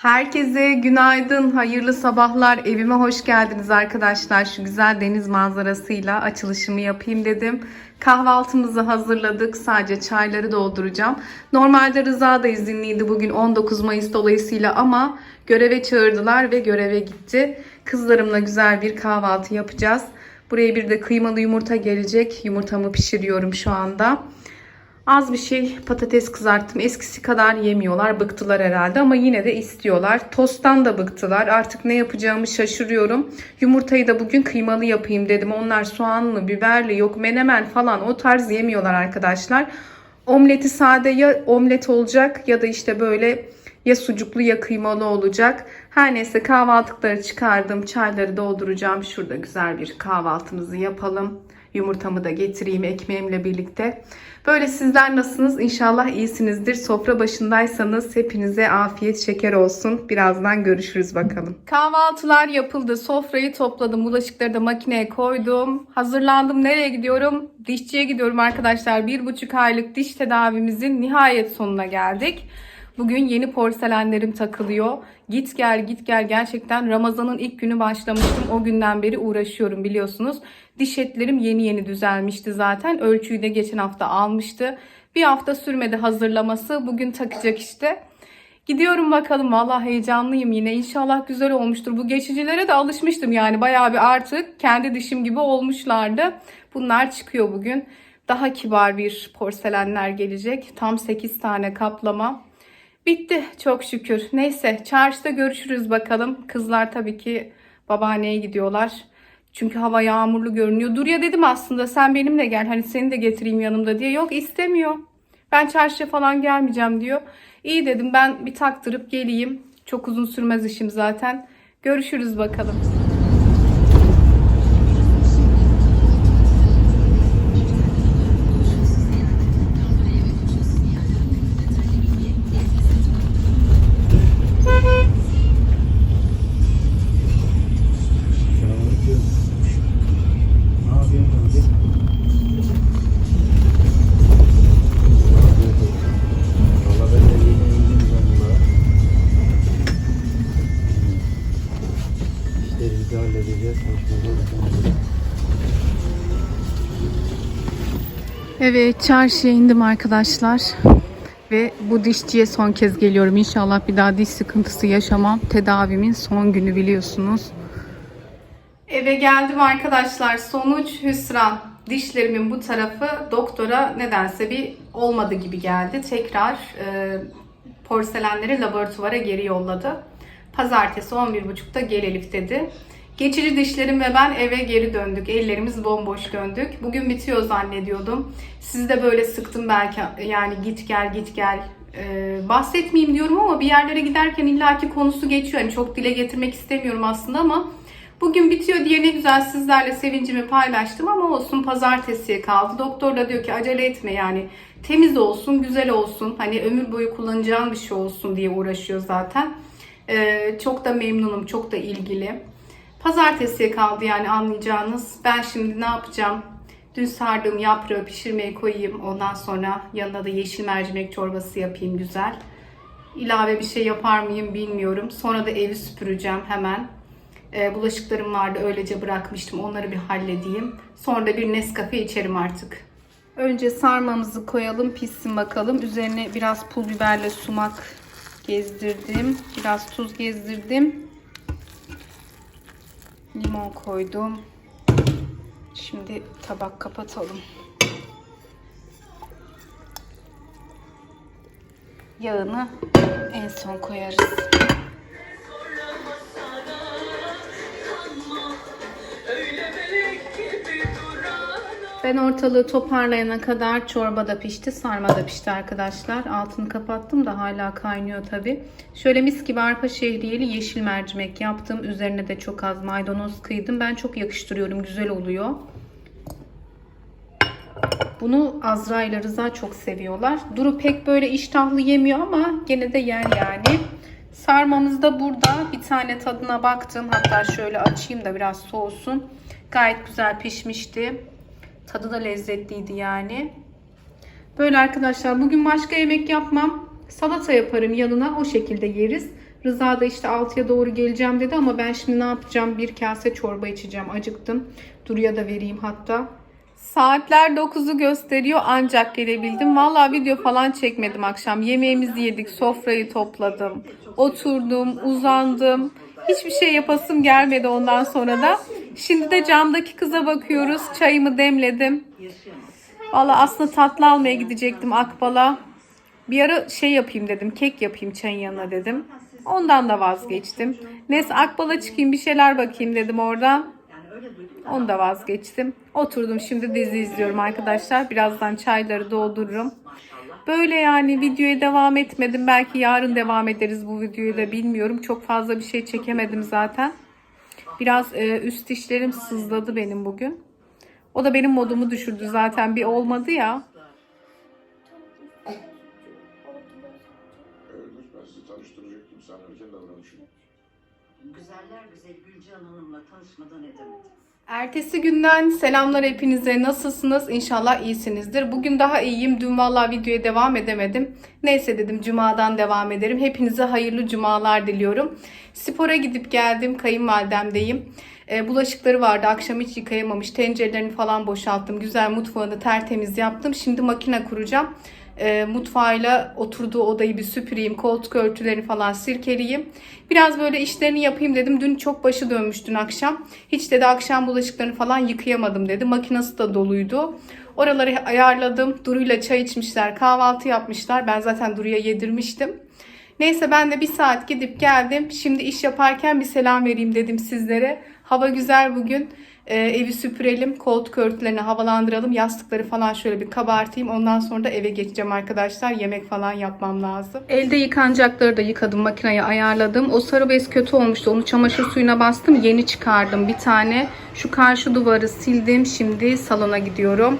Herkese günaydın, hayırlı sabahlar. Evime hoş geldiniz arkadaşlar. Şu güzel deniz manzarasıyla açılışımı yapayım dedim. Kahvaltımızı hazırladık. Sadece çayları dolduracağım. Normalde Rıza da izinliydi bugün 19 Mayıs dolayısıyla ama göreve çağırdılar ve göreve gitti. Kızlarımla güzel bir kahvaltı yapacağız. Buraya bir de kıymalı yumurta gelecek. Yumurtamı pişiriyorum şu anda. Az bir şey patates kızarttım. Eskisi kadar yemiyorlar. Bıktılar herhalde ama yine de istiyorlar. Tosttan da bıktılar. Artık ne yapacağımı şaşırıyorum. Yumurtayı da bugün kıymalı yapayım dedim. Onlar soğanlı, biberli, yok menemen falan o tarz yemiyorlar arkadaşlar. Omleti sade ya omlet olacak ya da işte böyle ya sucuklu ya kıymalı olacak. Her neyse kahvaltıları çıkardım. Çayları dolduracağım. Şurada güzel bir kahvaltımızı yapalım. Yumurtamı da getireyim ekmeğimle birlikte. Böyle sizler nasılsınız? İnşallah iyisinizdir. Sofra başındaysanız hepinize afiyet şeker olsun. Birazdan görüşürüz bakalım. Kahvaltılar yapıldı. Sofrayı topladım. Bulaşıkları da makineye koydum. Hazırlandım. Nereye gidiyorum? Dişçiye gidiyorum arkadaşlar. Bir buçuk aylık diş tedavimizin nihayet sonuna geldik. Bugün yeni porselenlerim takılıyor. Git gel git gel gerçekten Ramazan'ın ilk günü başlamıştım. O günden beri uğraşıyorum biliyorsunuz. Diş etlerim yeni yeni düzelmişti zaten. Ölçüyü de geçen hafta almıştı. Bir hafta sürmedi hazırlaması. Bugün takacak işte. Gidiyorum bakalım. Vallahi heyecanlıyım yine. İnşallah güzel olmuştur. Bu geçicilere de alışmıştım yani. Bayağı bir artık kendi dişim gibi olmuşlardı. Bunlar çıkıyor bugün. Daha kibar bir porselenler gelecek. Tam 8 tane kaplama. Bitti çok şükür. Neyse çarşıda görüşürüz bakalım. Kızlar tabii ki babaanneye gidiyorlar. Çünkü hava yağmurlu görünüyor. Dur ya dedim aslında sen benimle gel. Hani seni de getireyim yanımda diye. Yok istemiyor. Ben çarşıya falan gelmeyeceğim diyor. İyi dedim ben bir taktırıp geleyim. Çok uzun sürmez işim zaten. Görüşürüz bakalım. İşlerimizi halledeceğiz. Evet çarşıya indim arkadaşlar. Ve bu dişçiye son kez geliyorum. İnşallah bir daha diş sıkıntısı yaşamam. Tedavimin son günü biliyorsunuz. Eve geldim arkadaşlar. Sonuç hüsran. Dişlerimin bu tarafı doktora nedense bir olmadı gibi geldi. Tekrar e, porselenleri laboratuvara geri yolladı. Pazartesi 11.30'da gel Elif dedi. Geçici dişlerim ve ben eve geri döndük. Ellerimiz bomboş döndük. Bugün bitiyor zannediyordum. Sizi de böyle sıktım belki yani git gel git gel. Ee, bahsetmeyeyim diyorum ama bir yerlere giderken illaki konusu geçiyor. Yani çok dile getirmek istemiyorum aslında ama bugün bitiyor diye ne güzel sizlerle sevincimi paylaştım ama olsun pazartesiye kaldı. Doktor da diyor ki acele etme yani temiz olsun, güzel olsun. Hani ömür boyu kullanacağın bir şey olsun diye uğraşıyor zaten. Ee, çok da memnunum, çok da ilgili. Pazartesiye kaldı yani anlayacağınız. Ben şimdi ne yapacağım? Dün sardığım yaprağı pişirmeye koyayım. Ondan sonra yanına da yeşil mercimek çorbası yapayım güzel. İlave bir şey yapar mıyım bilmiyorum. Sonra da evi süpüreceğim hemen. Ee, bulaşıklarım vardı öylece bırakmıştım. Onları bir halledeyim. Sonra da bir Nescafe içerim artık. Önce sarmamızı koyalım pişsin bakalım. Üzerine biraz pul biberle sumak gezdirdim. Biraz tuz gezdirdim. Limon koydum. Şimdi tabak kapatalım. Yağını en son koyarız. Ben ortalığı toparlayana kadar çorba da pişti, sarma da pişti arkadaşlar. Altını kapattım da hala kaynıyor tabi. Şöyle mis gibi arpa şehriyeli yeşil mercimek yaptım. Üzerine de çok az maydanoz kıydım. Ben çok yakıştırıyorum, güzel oluyor. Bunu Azra ile Rıza çok seviyorlar. Duru pek böyle iştahlı yemiyor ama gene de yer yani. Sarmamız da burada. Bir tane tadına baktım. Hatta şöyle açayım da biraz soğusun. Gayet güzel pişmişti. Tadı da lezzetliydi yani. Böyle arkadaşlar bugün başka yemek yapmam. Salata yaparım yanına o şekilde yeriz. Rıza da işte 6'ya doğru geleceğim dedi ama ben şimdi ne yapacağım? Bir kase çorba içeceğim. Acıktım. Duru'ya da vereyim hatta. Saatler 9'u gösteriyor ancak gelebildim. Vallahi video falan çekmedim akşam. Yemeğimizi yedik, sofrayı topladım. Oturdum, uzandım. Hiçbir şey yapasım gelmedi ondan sonra da. Şimdi de camdaki kıza bakıyoruz. Çayımı demledim. Vallahi aslında tatlı almaya gidecektim Akbal'a. Bir ara şey yapayım dedim. Kek yapayım çayın yanına dedim. Ondan da vazgeçtim. Neyse Akbal'a çıkayım bir şeyler bakayım dedim oradan. Onu da vazgeçtim. Oturdum şimdi dizi izliyorum arkadaşlar. Birazdan çayları doldururum. Böyle yani videoya devam etmedim. Belki yarın devam ederiz bu videoyu da bilmiyorum. Çok fazla bir şey çekemedim zaten. Biraz e, üst dişlerim sızladı benim bugün. O da benim modumu düşürdü zaten. Bir olmadı ya. Güzeller güzeli Gülcan Hanım'la tanışmadan edemedim. Ertesi günden selamlar hepinize. Nasılsınız? İnşallah iyisinizdir. Bugün daha iyiyim. Dün vallahi videoya devam edemedim. Neyse dedim cumadan devam ederim. Hepinize hayırlı cumalar diliyorum. Spora gidip geldim. Kayınvalidemdeyim. E, bulaşıkları vardı. Akşam hiç yıkayamamış. Tencerelerini falan boşalttım. Güzel mutfağını tertemiz yaptım. Şimdi makine kuracağım. E, mutfağıyla oturduğu odayı bir süpüreyim. Koltuk örtülerini falan sirkeleyeyim. Biraz böyle işlerini yapayım dedim. Dün çok başı dönmüş dün akşam. Hiç dedi akşam bulaşıklarını falan yıkayamadım dedi. Makinesi de doluydu. Oraları ayarladım. Duru'yla çay içmişler. Kahvaltı yapmışlar. Ben zaten Duru'ya yedirmiştim. Neyse ben de bir saat gidip geldim. Şimdi iş yaparken bir selam vereyim dedim sizlere. Hava güzel bugün. Ee, evi süpürelim, koltuk örtülerini havalandıralım, yastıkları falan şöyle bir kabartayım. Ondan sonra da eve geçeceğim arkadaşlar. Yemek falan yapmam lazım. Elde yıkanacakları da yıkadım, makineye ayarladım. O sarı bez kötü olmuştu. Onu çamaşır suyuna bastım. Yeni çıkardım bir tane. Şu karşı duvarı sildim. Şimdi salona gidiyorum.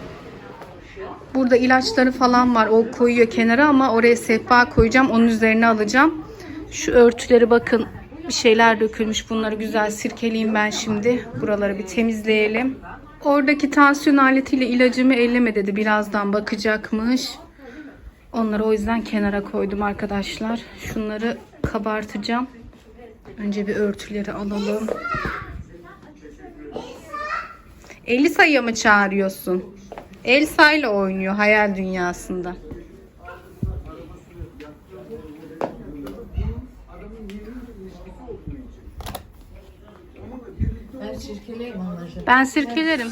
Burada ilaçları falan var. O koyuyor kenara ama oraya sehpa koyacağım. Onun üzerine alacağım. Şu örtüleri bakın bir şeyler dökülmüş. Bunları güzel sirkeleyeyim ben şimdi. Buraları bir temizleyelim. Oradaki tansiyon aletiyle ilacımı elleme dedi. Birazdan bakacakmış. Onları o yüzden kenara koydum arkadaşlar. Şunları kabartacağım. Önce bir örtüleri alalım. 50 sayıya mı çağırıyorsun? Elsa ile oynuyor hayal dünyasında. Ben onları. Ben sirkelerim.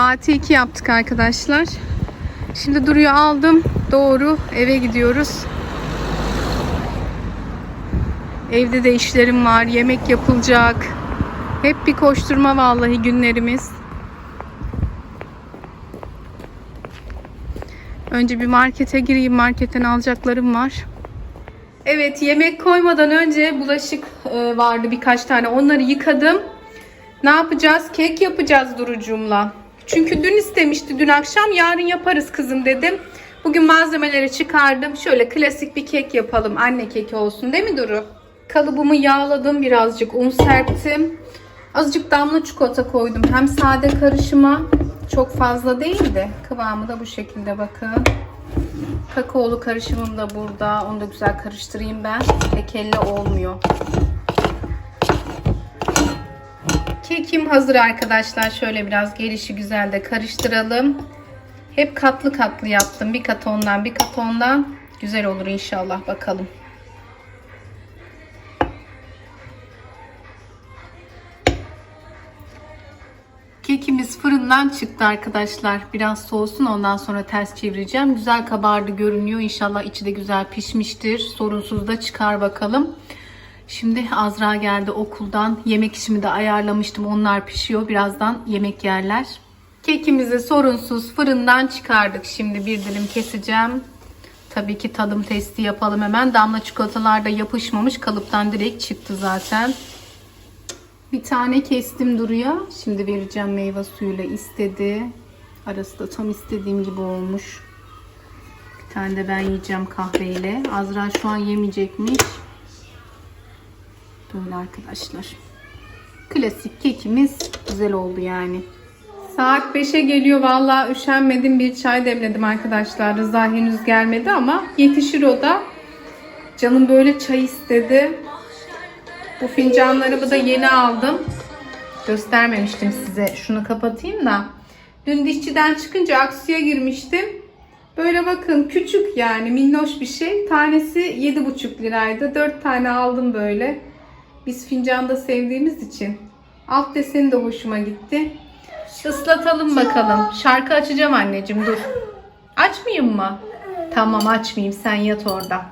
Saati 2 yaptık arkadaşlar. Şimdi Duru'yu aldım. Doğru eve gidiyoruz. Evde de işlerim var. Yemek yapılacak. Hep bir koşturma vallahi günlerimiz. Önce bir markete gireyim. Marketten alacaklarım var. Evet yemek koymadan önce bulaşık e, vardı birkaç tane. Onları yıkadım. Ne yapacağız? Kek yapacağız Durucum'la. Çünkü dün istemişti dün akşam. Yarın yaparız kızım dedim. Bugün malzemeleri çıkardım. Şöyle klasik bir kek yapalım. Anne keki olsun değil mi Duru? Kalıbımı yağladım birazcık. Un serptim. Azıcık damla çikolata koydum. Hem sade karışıma çok fazla değil de kıvamı da bu şekilde bakın. Kakaolu karışımım da burada. Onu da güzel karıştırayım ben. Lekelle olmuyor. Kekim hazır arkadaşlar. Şöyle biraz gelişi güzel de karıştıralım. Hep katlı katlı yaptım. Bir kat ondan bir kat ondan. Güzel olur inşallah bakalım. Kekimiz fırından çıktı arkadaşlar. Biraz soğusun ondan sonra ters çevireceğim. Güzel kabardı görünüyor. İnşallah içi de güzel pişmiştir. Sorunsuz da çıkar bakalım. Şimdi Azra geldi okuldan. Yemek işimi de ayarlamıştım. Onlar pişiyor. Birazdan yemek yerler. Kekimizi sorunsuz fırından çıkardık. Şimdi bir dilim keseceğim. Tabii ki tadım testi yapalım hemen. Damla çikolatalar da yapışmamış. Kalıptan direkt çıktı zaten. Bir tane kestim duruyor. Şimdi vereceğim meyve suyuyla istedi. Arası da tam istediğim gibi olmuş. Bir tane de ben yiyeceğim kahveyle. Azra şu an yemeyecekmiş. Böyle arkadaşlar. Klasik kekimiz güzel oldu yani. Saat 5'e geliyor. Vallahi üşenmedim. Bir çay demledim arkadaşlar. Rıza henüz gelmedi ama yetişir o da. Canım böyle çay istedi. Bu fincanlarımı da yeni aldım. Göstermemiştim size. Şunu kapatayım da. Dün dişçiden çıkınca Aksu'ya girmiştim. Böyle bakın küçük yani minnoş bir şey. Tanesi 7,5 liraydı. 4 tane aldım böyle. Biz fincanda sevdiğimiz için. Alt deseni de hoşuma gitti. Islatalım bakalım. Şarkı açacağım anneciğim dur. Açmayayım mı? Tamam açmayayım sen yat orada.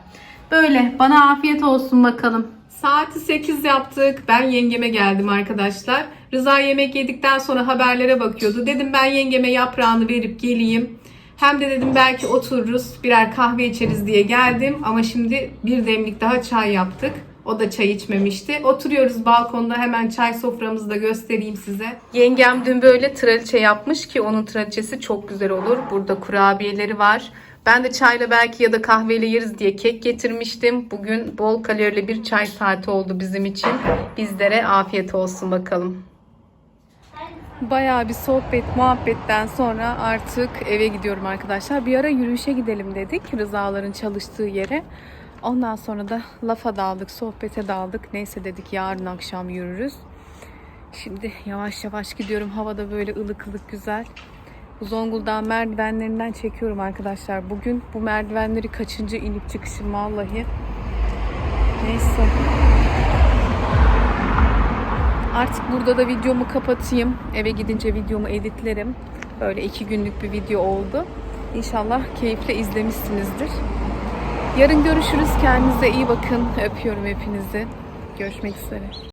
Böyle bana afiyet olsun bakalım. Saati 8 yaptık. Ben yengeme geldim arkadaşlar. Rıza yemek yedikten sonra haberlere bakıyordu. Dedim ben yengeme yaprağını verip geleyim. Hem de dedim belki otururuz birer kahve içeriz diye geldim. Ama şimdi bir demlik daha çay yaptık. O da çay içmemişti. Oturuyoruz balkonda hemen çay soframızı da göstereyim size. Yengem dün böyle traliçe yapmış ki onun traliçesi çok güzel olur. Burada kurabiyeleri var. Ben de çayla belki ya da kahveyle yeriz diye kek getirmiştim. Bugün bol kalorili bir çay saati oldu bizim için. Bizlere afiyet olsun bakalım. Bayağı bir sohbet, muhabbetten sonra artık eve gidiyorum arkadaşlar. Bir ara yürüyüşe gidelim dedik Rızaların çalıştığı yere. Ondan sonra da lafa daldık, sohbete daldık. Neyse dedik yarın akşam yürürüz. Şimdi yavaş yavaş gidiyorum. Havada böyle ılık ılık güzel. Zonguldak'ın merdivenlerinden çekiyorum arkadaşlar. Bugün bu merdivenleri kaçıncı inip çıkışım vallahi. Neyse. Artık burada da videomu kapatayım. Eve gidince videomu editlerim. Böyle iki günlük bir video oldu. İnşallah keyifle izlemişsinizdir. Yarın görüşürüz. Kendinize iyi bakın. Öpüyorum hepinizi. Görüşmek üzere.